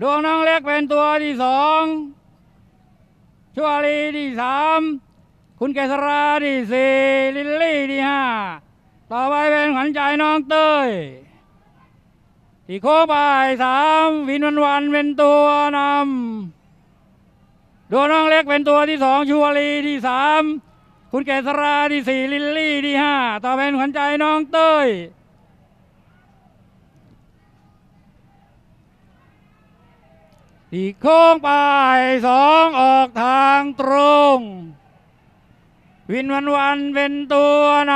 ดวงน้องเล็กเป็นตัวที่สองชัวรีที่สามคุณเกษราที่สี่ลิลลี่ที่ห้าต่อไปเป็นขวัญใจน้องเต้ยที่โค้งบ่ายสามวินวันวันเป็นตัวนำดวงน้องเล็กเป็นตัวที่สองชัวรีที่สามคุณเกษราที่สี่ลิลลี่ที่ห้าต่อเป็นขวัญใจน้องเต้ย ที่โค้งไปสองออกทางตรง วินวันวันเป็นตัวน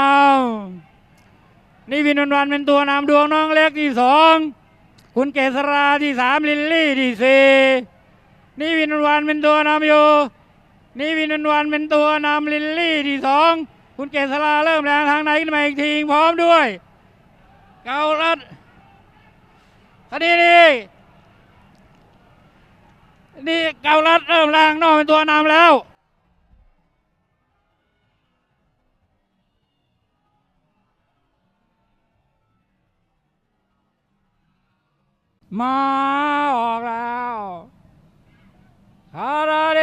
ำนี่วินวันวันเป็นตัวนำดวงน้องเล็กที่สองคุณเกษราที่สามลิลลี่ที่สี่นี่วินวันวันเป็นตัวนำอยู่ นี่วินวันวันเป็นตัวนำลิลลี่ที่สองคุณเกษราเริ่มแรงทางไหนขึ้นมาอีกทีพร้อมด้วย เกาลัดคดีนี้ นี่เกาลัดเริ่มแรงนอกเป็นตัวนำแล้วมาออกแล้วคาราเด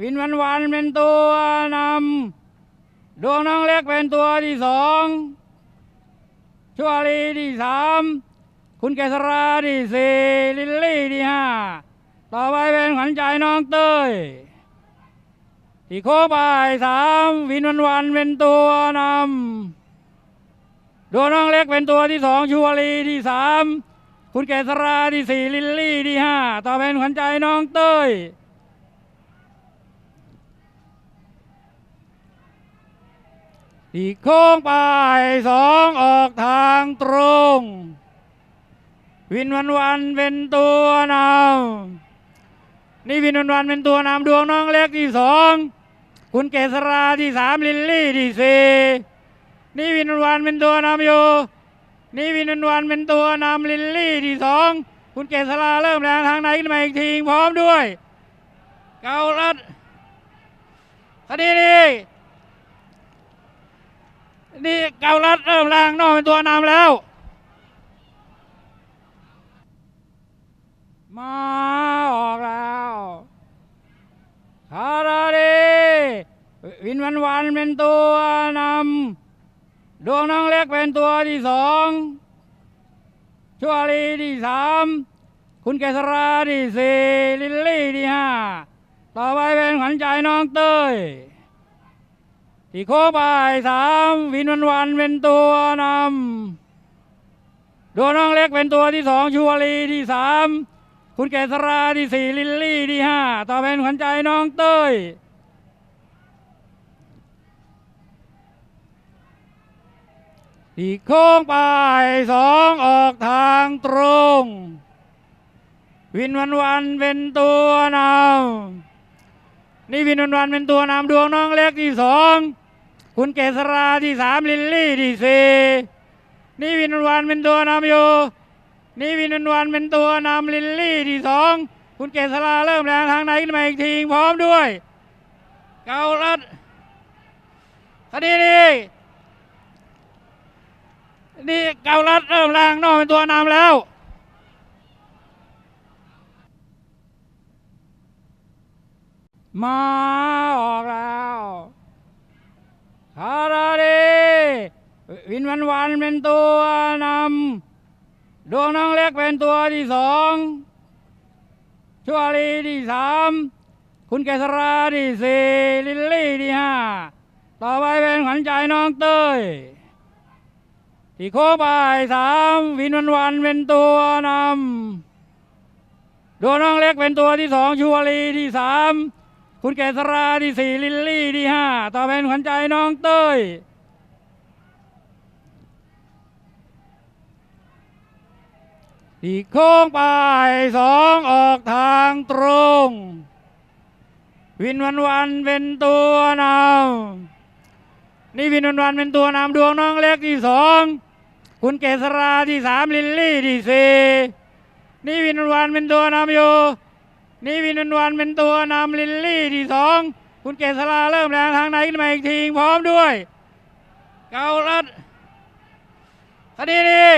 วินวันวันเป็นตัวนำดวงน้องเล็กเป็นตัวที่สองชัวรีที่สามคุณเกษราที่สี่ลิลลี่ที่ห้า ต่อไปเป็นขวัญใจน้องเต้ยที่โค้งบ่ายสามวินวันวันเป็นตัวนำดวงน้องเล็กเป็นตัวที่สองชัวรีที่สามคุณเกษราที่สี่ลิลลี่ที่ห้าต่อเป็นขวัญใจน้องเต้ยที่โค้งไปสองออกทางตรง วินวันวันเป็นตัวนำ นี่วินวันวันเป็นตัวนำดวงน้องเล็กที่สองคุณเกษราที่สามลิลลี่ที่สี่นี่วินวันวันเป็นตัวนำอยู่นี่วินวันวันเป็นตัวนำลิลลี่ที่สองคุณเกษราเริ่มแรงทางไหนขึ้นมาอีกทีพร้อมด้วย เกาลัดคดีนี้นี่เกาลัดเริ่มแรงนอกเป็นตัวนำแล้ว มาออกแล้วคาราเด วินวันวันเป็นตัวนำดวงน้องเล็กเป็นตัวที่สองชัวรีที่สามคุณเกษราที่สี่ลิลลี่ที่ห้าต่อไปเป็นขวัญใจน้องเต้ยที่โค้งบ่ายสามวินวันวันเป็นตัวนำดวงน้องเล็กเป็นตัวที่สองชัวรีที่สามคุณเกษราที่สี่ลิลลี่ที่ห้าต่อเป็นขวัญใจน้องเต้ย ที่โค้งไปสองออกทางตรง วินวันวันเป็นตัวนำนี่วินวันวันเป็นตัวนำดวงน้องเล็กที่สองคุณเกษราที่สามลิลลี่ที่สี่นี่วินวันวันเป็นตัวนำอยู่นี่วินวันวันเป็นตัวนำลิลลี่ที่สองคุณเกษราเริ่มแรงทางไหนขึ้นมาอีกทีพร้อมด้วย เกาลัดคดีนี้ นี่เกาลัดเริ่มแรงนอกเป็นตัวนำแล้วมาออกแล้วคาราเดวินวันวันเป็นตัวนำดวงน้องเล็กเป็นตัวที่สองชัวรีที่สามคุณเกษราที่สี่ลิลลี่ที่ห้าต่อไปเป็นขวัญใจน้องเต้ย ที่โคบ่ายสามวินวันวันเป็นตัวนำดวงน้องเล็กเป็นตัวที่สองชัวรีที่สามคุณเกษราที่สี่ลิลลี่ที่ห้าต่อเป็นขวัญใจน้องเต้ยที่โค้งบ่ายสองออกทางตรง วินวันวันเป็นตัวนำนี่วินวันวันเป็นตัวนำดวงน้องเล็กที่สอง คุณเกษราที่สามลิลลี่ที่สี่นี่วินวันวันเป็นตัวนำอยู่ นี่วินวันวันเป็นตัวนำลิลลี่ที่สองคุณเกษราเริ่มแรงทางไหนขึ้นมาอีกทีพร้อมด้วย เกาลัดคดีนี้